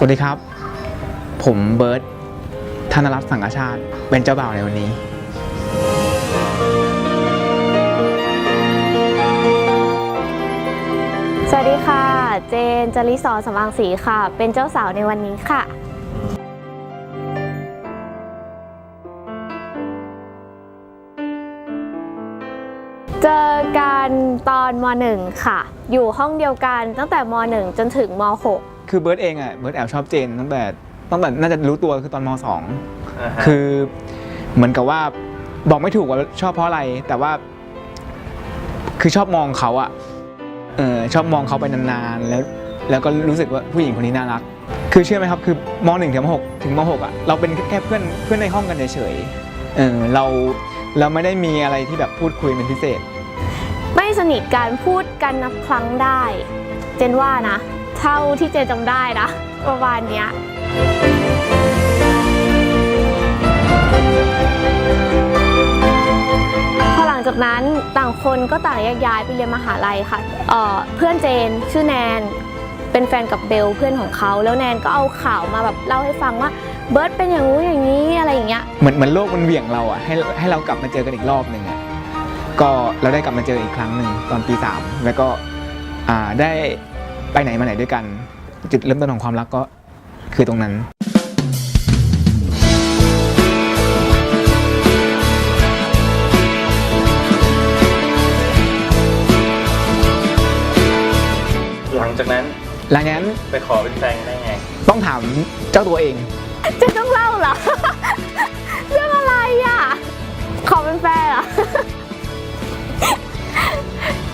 สวัสดีครับ ผมเบิร์ตธนรัตน์สังกชาติเป็นเจ้าบ่าวในวันนี้ สวัสดีค่ะ เจนจริสอสำอางศรีค่ะ เป็นเจ้าสาวในวันนี้ค่ะ เจอกันตอนม .1 ค่ะ อยู่ห้องเดียวกันตั้งแต่ม .1 จนถึงม .6 คือเบิร์ตเองอะเบิร์ตแอบชอบเจนตั้งแต่ตั้งแต่น่าจะรู้ตัวคือตอนมสองคือเหมือนกับว่าบอกไม่ถูกว่าชอบเพราะอะไร แต่ว่า คือชอบมองเขาอะเออชอบมองเขาไปนานๆแล้ว แล้วก็รู้สึกว่าผู้หญิงคนนี้น่ารัก คือเชื่อไหมครับ คือมหนึ่งถึงมหกถึงมหกอะเราเป็นแค่เพื่อนเพื่อนในห้องกันเฉยๆเออเราเราไม่ได้มีอะไรที่แบบพูดคุยเป็นพิเศษ ไม่สนิทกันพูดกันนับครั้งได้ เจนว่านะ เท่าที่เจจำได้นะประมาณเนี้ยพอหลังจากนั้นต่างคนก็ต่างแยกย้ายไปเรียนมหาลัยค่ะเเพื่อนเจนชื่อแนนเป็นแฟนกับเบลเพื่อนของเขาแล้วแนนก็เอาข่าวมาแบบเล่าให้ฟังว่าเบิร์ตเป็นอย่างงู้นอย่างนี้อะไรอย่างเงี้ยเหมือนเหมือนโลกมันเหวี่ยงเราอะให้ให้เรากลับมาเจอกันอีกรอบหนึ่งอะก็เราได้กลับมาเจออีกครั้งหนึ่งตอนปีสามแล้วก็ได้ ไปไหนมาไหนด้วยกัน จุดเริ่มต้นของความรักก็คือตรงนั้น หลังจากนั้นหลังจากนั้นไปขอเป็นแฟนกันได้ไง ต้องถามเจ้าตัวเองเจนต้องเล่าเหรอ เรื่องอะไรอะ ขอเป็นแฟนเหรอ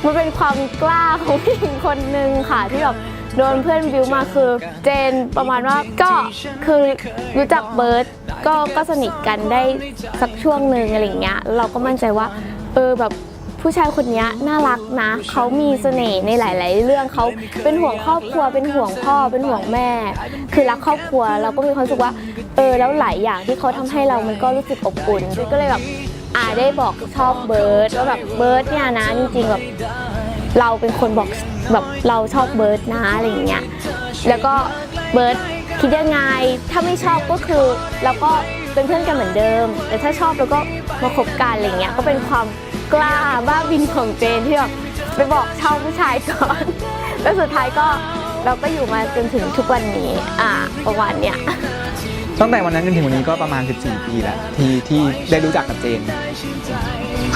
มันเป็นความกล้าของผู้หญิงคนหนึ่งค่ะที่แบบโดนเพื่อนบิวมาคือเจนประมาณว่าก็คือรู้จักเบิร์ตก็ก็สนิทกันได้สักช่วงหนึ่งอะไรเงี้ยเราก็มั่นใจว่าเออแบบผู้ชายคนนี้น่ารักนะเขามีเสน่ห์ในหลาย ๆ เรื่องเขาเป็นห่วงครอบครัวเป็นห่วงพ่อเป็นห่วงแม่ คือรักครอบครัวเราก็มีความรู้สึกว่าเออแล้วหลายอย่างที่เขาทำให้เรามันก็รู้สึกอบอุ่นก็เลยแบบ อ่าได้บอกชอบเบิร์ดว่าแบบเบิร์ดเนี่ยนะจริงๆแบบเราเป็นคนบอกแบบเราชอบเบิร์ดนะอะไรอย่างเงี้ยแล้วก็เบิร์ดคิดยังไงถ้าไม่ชอบก็คือเราก็เป็นเพื่อนกันเหมือนเดิม แต่ถ้าชอบเราก็มาคบกันอะไรเงี้ยก็เป็นความกล้าบ้าบินของเจนที่แบบไปบอกชอบผู้ชายก่อนแล้วสุดท้ายก็เราก็อยู่มาจนถึงทุกวันนี้อ่าประมาณเนี้ย ตั้งแต่วันนั้นจนถึงวันนี้ก็ประมาณ 14 ปีแล้ว ที่ที่ได้รู้จักกับเจน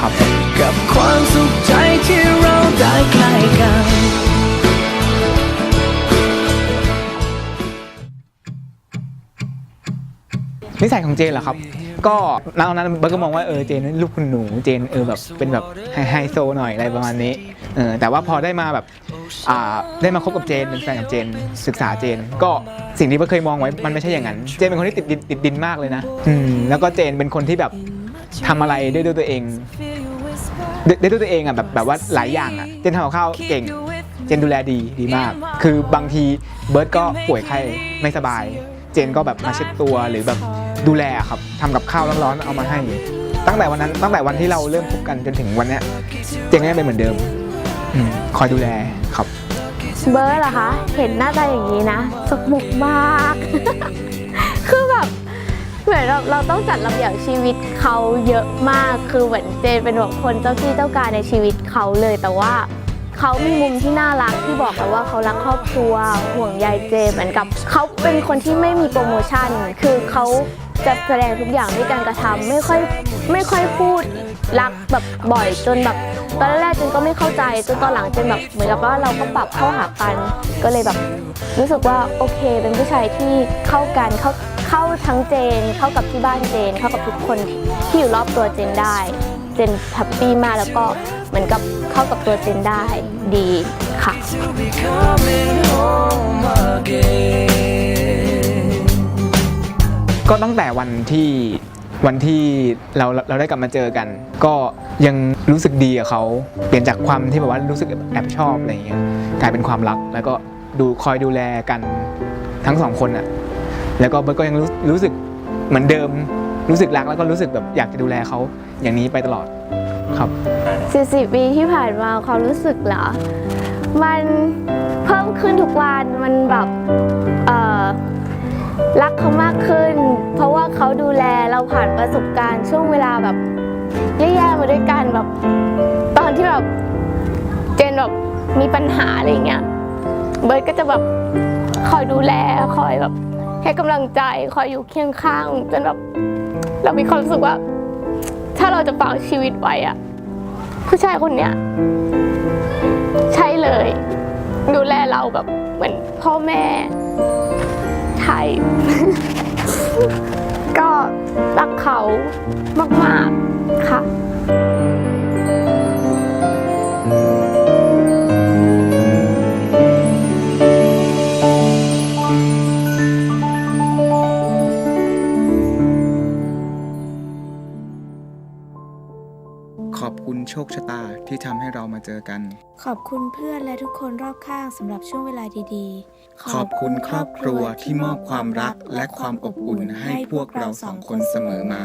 ครับกับความสุขใจที่เราได้ใกล้กันนิสัยของเจนเหรอครับ ก็ณตอนนั้นเบิร์ตก็มองว่าเออเจนลูกคุณหนูเจนเออแบบเป็นแบบไฮโซหน่อยอะไรประมาณนี้เออแต่ว่าพอได้มาแบบอ่าได้มาคบกับเจนเป็นแฟนกับเจนศึกษาเจน ก็สิ่งที่เบิร์เคยมองไว้มันไม่ใช่อย่างนั้น เจนเป็นคนที่ติดดินติดดินมากเลยนะอืมแล้วก็เจนเป็นคนที่แบบทำอะไรด้วยด้วยตัวเองด้วยด้วยตัวเองอะแบบแบบว่าหลายอย่างอะเจนทำกับข้าวเก่ง เจนดูแลดีดีมาก คือบางทีเบิร์ตก็ป่วยไข้ไม่สบาย เจนก็แบบมาเช็ดตัวหรือแบบ ดูแลครับทำกับข้าวร้อนๆเอามาให้ ตั้งแต่วันนั้นตั้งแต่วันที่เราเริ่มคบกันจนถึงวันเนี้ยเจนก็ยังเป็นเหมือนเดิมอืมคอยดูแลครับ เบิร์ดเหรอคะ เห็นหน้าตาอย่างนี้นะสมุกมาก คือแบบเหมือนเราเราต้องจัดระเบียบชีวิตเขาเยอะมาก คือเหมือนเจนเป็นแบบคนเจ้าที่เจ้าการในชีวิตเขาเลย แต่ว่าเขามีมุมที่น่ารักที่บอกเราว่าเขารักครอบครัวห่วงใยเจนเหมือนกับเขาเป็นคนที่ไม่มีโปรโมชั่น คือเขา จะแสดงทุกอย่างด้วยการกระทำไม่ค่อยไม่ค่อยพูดรักแบบบ่อยจนแบบตอนแรกเจนก็ไม่เข้าใจจนตอนหลังเจนแบบเหมือนกับว่าเราก็ปรับเข้าหากัน ก็เลยแบบ รู้สึกว่าโอเค เป็นผู้ชายที่เข้ากันเข้าเข้าทั้งเจน เข้ากับที่บ้านเจน เข้ากับทุกคนที่อยู่รอบตัวเจนได้ เจนแฮปปี้มากแล้วก็เหมือนกับเข้ากับตัวเจนได้ดีค่ะ ก็ตั้งแต่วันที่วันที่เราเราได้กลับมาเจอกัน ก็ยังรู้สึกดีกับเขาเปลี่ยนจากความที่แบบว่ารู้สึกแอบชอบอะไรอย่างเงี้ยกลายเป็นความรัก แล้วก็ดูคอยดูแลกันทั้งสองคนอะแล้วก็เบิร์ตก็ยังรู้รู้สึกเหมือนเดิมรู้สึกรักแล้วก็รู้สึกแบบอยากจะดูแลเขาอย่างนี้ไปตลอดครับ40ปีที่ผ่านมาความรู้สึกเหรอ มันเพิ่มขึ้นทุกวันมันแบบเอ่อรักเขามากขึ้น ดูแลเราผ่านประสบการณ์ช่วงเวลาแบบแย่ๆมาด้วยกันแบบ ตอนที่แบบเจนแบบมีปัญหาอะไรเงี้ยเบิร์ดก็จะแบบคอยดูแลคอยแบบให้กำลังใจคอยอยู่เคียงข้างจนแบบ เรามีความรู้สึกว่า ถ้าเราจะฝากชีวิตไว้อะผู้ชายคนเนี้ยใช่เลย ดูแลเราแบบเหมือนพ่อแม่ไทย ก็รักเขามาก ๆ ค่ะ ขอบคุณโชคชะตาที่ทำให้เรามาเจอกัน ขอบคุณเพื่อนและทุกคนรอบข้างสำหรับช่วงเวลาดีๆ ขอบคุณครอบครัวที่มอบความรักและความอบอุ่นให้พวกเราสองคนเสมอมา